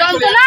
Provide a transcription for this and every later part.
যন্ত্রণা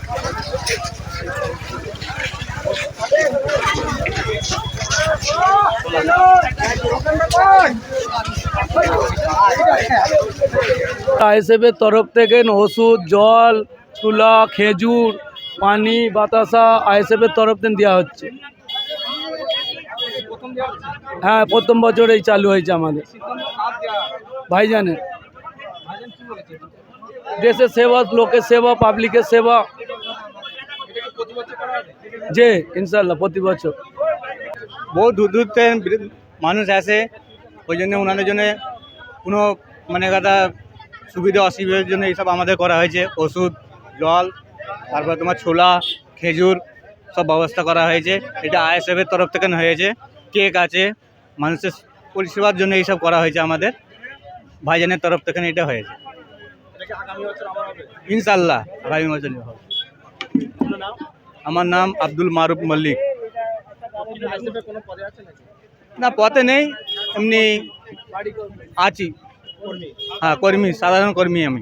আইএসএফের তরফ থেকে ওষুধ, জল, চুলা, খেজুর, পানি, বাতাসা আইএসএফের তরফ থেকে দেওয়া হচ্ছে। হ্যাঁ প্রথম বছর এই চালু হয়েছে আমাদের। ভাইজানের। দেশের সেবা, লোকের সেবা, পাবলিকের সেবা। যে ইনশাল্লাহ প্রতি বছর। বহু দূর দূর থেকে মানুষ আসে, ওই জন্য ওনাদের জন্য কোনো মানে কথা সুবিধা অসুবিধার জন্য এইসব আমাদের করা হয়েছে। ওষুধ, জল, তারপর তোমার ছোলা, খেজুর সব ব্যবস্থা করা হয়েছে। এটা আইএসএফের তরফ থেকে হয়েছে। কেক আছে, মানুষের পরিষেবার জন্য এইসব করা হয়েছে আমাদের। ভাইজানের তরফ থেকে এটা হয়েছে। ইনশাল্লাহ আগামী বছর আমার নাম আব্দুল মারুফ মল্লিক। না পথে নেই এমনি আছি। হ্যাঁ কর্মী সাধারণ কর্মী আমি।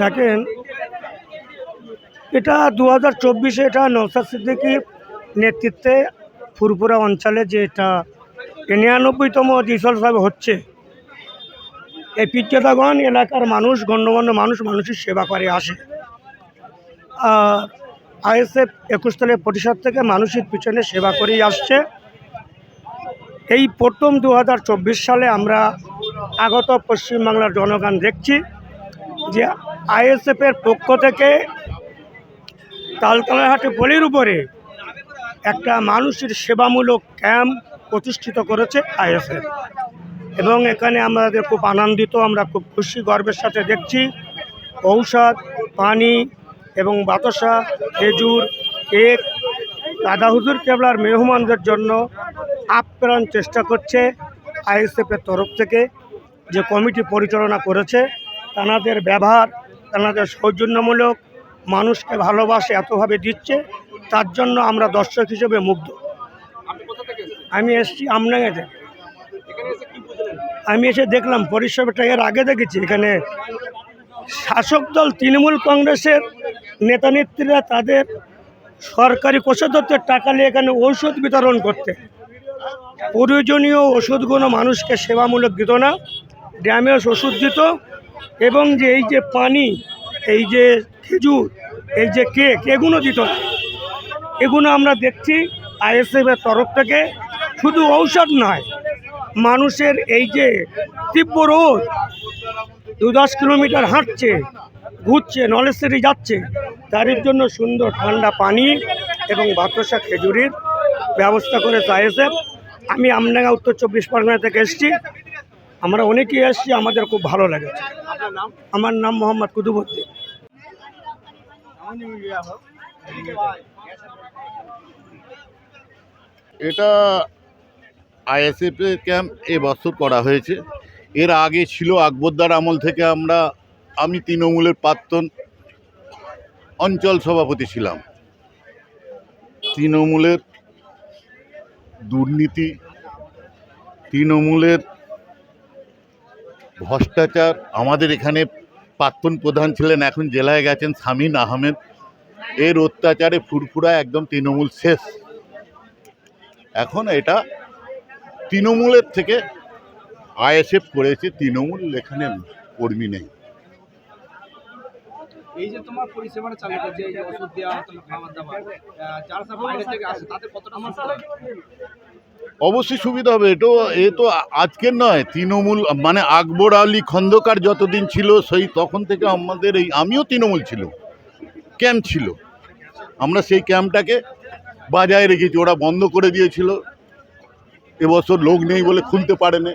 দেখেন, এটা দু হাজার চব্বিশে এটা নৌসাদ সিদ্দিকির নেতৃত্বে ফুরপুরা অঞ্চলে যে এটা নিরানব্বইতম দিশল সাহেব হচ্ছে। এই পিজ্জাদাগণ এলাকার মানুষ, গণ্যমান্য মানুষ, মানুষের সেবা করে, আসে। আইএসএফ একুশতলে পরিষদ থেকে মানুষের পিছনে সেবা করেই আসছে। এই প্রথম দু হাজার চব্বিশ সালে আমরা আগত পশ্চিমবাংলার জনগণ দেখছি যে আইএসএফের পক্ষ থেকে তালতলাহাটে পলির উপরে একটা মানুষের সেবামূলক ক্যাম্প প্রতিষ্ঠিত করেছে আইএসএফ। এবং এখানে আমাদের খুব আনন্দিত, আমরা খুব খুশি, গর্বের সাথে দেখছি। ঔষধ, পানি এবং বাতাসা, খেজুর, কেক দাদা হুজুর কেবলার মেহমানদের জন্য আপ্রাণ চেষ্টা করছে আইএসএফের তরফ থেকে যে কমিটি পরিচালনা করেছে, তানাদের ব্যবহার তানাদের সৌজন্যমূলক মানুষকে ভালোবাসে এতভাবে দিচ্ছে তার জন্য আমরা দর্শক হিসেবে মুগ্ধ। আমি এসছি আমনাঙ্গে থেকে আমি এসে দেখলাম পরিষেবাটা এর আগে দেখেছি। এখানে শাসক দল তৃণমূল কংগ্রেসের নেতা নেত্রীরা তাদের সরকারি কোষাধ্যক্ষের টাকা নিয়ে এখানে ঔষধ বিতরণ করতে। প্রয়োজনীয় ওষুধগুলো মানুষকে সেবামূলক দিত না। ড্যামেজ ওষুধ দিত এবং যে এই যে পানি, এই যে খেজুর, এই যে কেক, এগুলো দিত না। এগুলো আমরা দেখছি আইএসএফের তরফ থেকে। শুধু ঔষধ নয়, মানুষের এই যে তীব্র রোদ দু দশ কিলোমিটার হাঁটছে, ঘুরছে, নলেশ্বরী যাচ্ছে তাদের জন্য সুন্দর ঠান্ডা পানি এবং বাতাসা খেজুরির ব্যবস্থা করেছে আইএসএফ। আমি আমডাঙ্গা, উত্তর চব্বিশ পরগনা থেকে এসেছি। আমরা অনেকেই এসেছি আমাদের খুব ভালো লেগেছে আমার নাম মোহাম্মদ কুতুবুদ্দিন। এটা আইএসএফ এর ক্যাম্প এবছর করা হয়েছে। এর আগে ছিল আকবরদার আমল থেকে আমরা, আমি তৃণমূলের প্রাক্তন অঞ্চল সভাপতি ছিলাম। তৃণমূলের দুর্নীতি, তৃণমূলের ভ্রষ্টাচার, আমাদের এখানে প্রাক্তন প্রধান ছিলেন, এখন জেলায় গেছেন সামিন আহমেদ। এর অত্যাচারে ফুরফুরা একদম তৃণমূল শেষ। এখন এটা তৃণমূলের থেকে আইএসএফ করেছে, তৃণমূল এখানে কর্মী নেই। এই যে তোমার পরিষেবাটা? অবশ্যই সুবিধা হবে। এটো এ তো আজকের নয় তৃণমূল মানে আকবর আলী খন্দকার যতদিন ছিল সেই তখন থেকে আমাদের এই আমিও তৃণমূল ছিল ক্যাম্প ছিল। আমরা সেই ক্যাম্পটাকে বাজায় রেখেছি ওরা বন্ধ করে দিয়েছিল। এবছর লোক নেই বলে খুলতে পারে না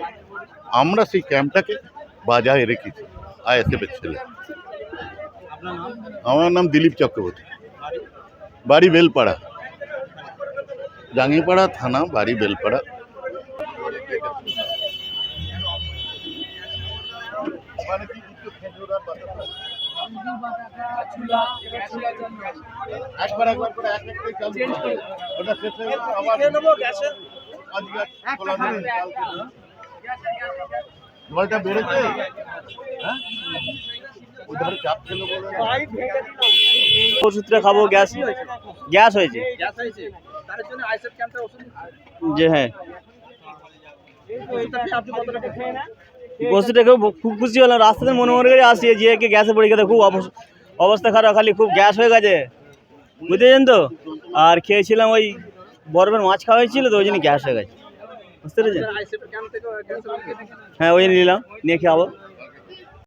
আমরা সেই ক্যাম্পটাকে বাজায় রেখেছি আইএসএফের ছেলে। আমার নাম দিলীপ চক্রবর্তী। বাড়ি বেলপাড়া। জাঙ্গিপাড়া থানা বাড়ি বেলপাড়া হয়ে। জলটা বেড়েছে হ্যাঁ। ওষুধটা খাব গ্যাস গ্যাস হয়েছে গ্যাস হয়েছে যে হ্যাঁ? ওষুধটা খুব খুশি হলাম। রাস্তাতে মনে মনে করে আসছি যে কে গ্যাসে পড়ে গেছে খুব অবস- অবস্থা খারাপ খালি খুব গ্যাস হয়ে গেছে। বুঝতেছেন তো? আর খেয়েছিলাম ওই বরফের মাছ খাওয়া হয়েছিল তো ওই জন্য গ্যাস হয়ে গেছে। বুঝতে পেরেছেন? হ্যাঁ ওই নিলাম নিয়ে খাব।